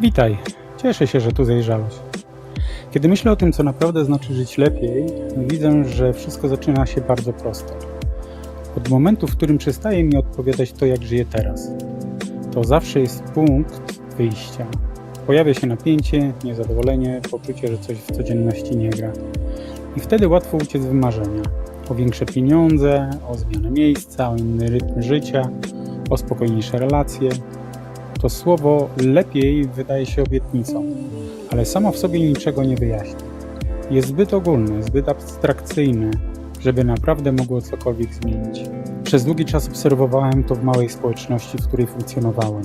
Witaj, cieszę się, że tu zajrzałeś. Kiedy myślę o tym, co naprawdę znaczy żyć lepiej, widzę, że wszystko zaczyna się bardzo prosto. Od momentu, w którym przestaje mi odpowiadać to, jak żyję teraz. To zawsze jest punkt wyjścia. Pojawia się napięcie, niezadowolenie, poczucie, że coś w codzienności nie gra. I wtedy łatwo uciec w marzenia. O większe pieniądze, o zmianę miejsca, o inny rytm życia, o spokojniejsze relacje, to słowo lepiej wydaje się obietnicą, ale samo w sobie niczego nie wyjaśnia. Jest zbyt ogólne, zbyt abstrakcyjne, żeby naprawdę mogło cokolwiek zmienić. Przez długi czas obserwowałem to w małej społeczności, w której funkcjonowałem.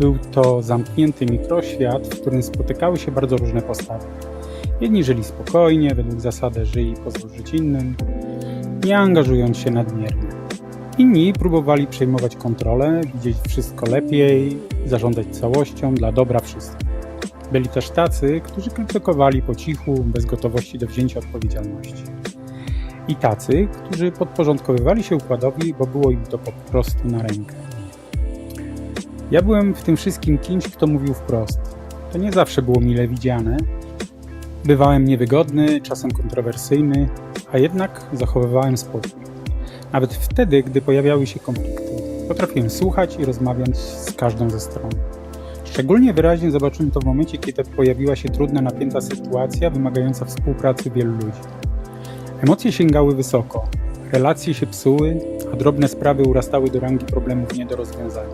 Był to zamknięty mikroświat, w którym spotykały się bardzo różne postawy. Jedni żyli spokojnie, według zasady żyj i pozwól żyć innym, nie angażując się nadmiernie. Inni próbowali przejmować kontrolę, widzieć wszystko lepiej, zarządzać całością dla dobra wszystkich. Byli też tacy, którzy krytykowali po cichu, bez gotowości do wzięcia odpowiedzialności. I tacy, którzy podporządkowywali się układowi, bo było im to po prostu na rękę. Ja byłem w tym wszystkim kimś, kto mówił wprost. To nie zawsze było mile widziane. Bywałem niewygodny, czasem kontrowersyjny, a jednak zachowywałem spokój. Nawet wtedy, gdy pojawiały się konflikty, potrafiłem słuchać i rozmawiać z każdą ze stron. Szczególnie wyraźnie zobaczyłem to w momencie, kiedy pojawiła się trudna, napięta sytuacja wymagająca współpracy wielu ludzi. Emocje sięgały wysoko, relacje się psuły, a drobne sprawy urastały do rangi problemów nie do rozwiązania.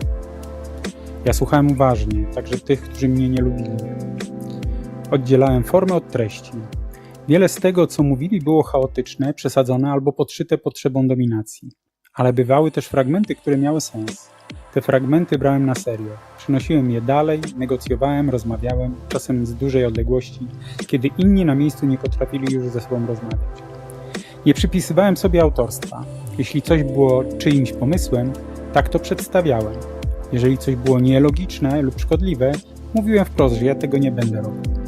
Ja słuchałem uważnie, także tych, którzy mnie nie lubili. Oddzielałem formę od treści. Wiele z tego, co mówili, było chaotyczne, przesadzone albo podszyte potrzebą dominacji. Ale bywały też fragmenty, które miały sens. Te fragmenty brałem na serio. Przynosiłem je dalej, negocjowałem, rozmawiałem, czasem z dużej odległości, kiedy inni na miejscu nie potrafili już ze sobą rozmawiać. Nie przypisywałem sobie autorstwa. Jeśli coś było czyimś pomysłem, tak to przedstawiałem. Jeżeli coś było nielogiczne lub szkodliwe, mówiłem wprost, że ja tego nie będę robił.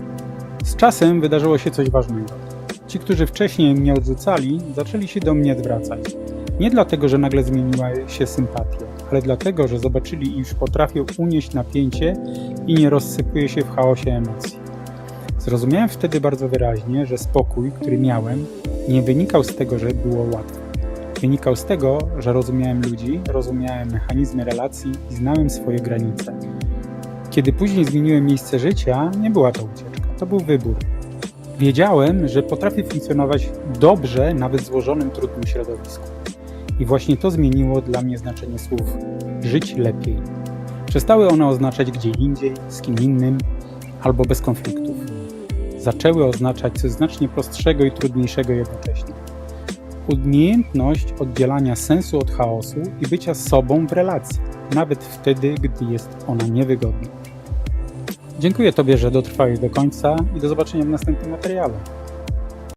Z czasem wydarzyło się coś ważnego. Ci, którzy wcześniej mnie odrzucali, zaczęli się do mnie zwracać. Nie dlatego, że nagle zmieniła się sympatia, ale dlatego, że zobaczyli, iż potrafię unieść napięcie i nie rozsypuję się w chaosie emocji. Zrozumiałem wtedy bardzo wyraźnie, że spokój, który miałem, nie wynikał z tego, że było łatwo. Wynikał z tego, że rozumiałem ludzi, rozumiałem mechanizmy relacji i znałem swoje granice. Kiedy później zmieniłem miejsce życia, nie była to ucieczka, to był wybór. Wiedziałem, że potrafię funkcjonować dobrze nawet w złożonym, trudnym środowisku. I właśnie to zmieniło dla mnie znaczenie słów żyć lepiej. Przestały one oznaczać gdzie indziej, z kim innym albo bez konfliktów. Zaczęły oznaczać coś znacznie prostszego i trudniejszego jednocześnie. Umiejętność oddzielania sensu od chaosu i bycia sobą w relacji, nawet wtedy, gdy jest ona niewygodna. Dziękuję Tobie, że dotrwałeś do końca i do zobaczenia w następnym materiale.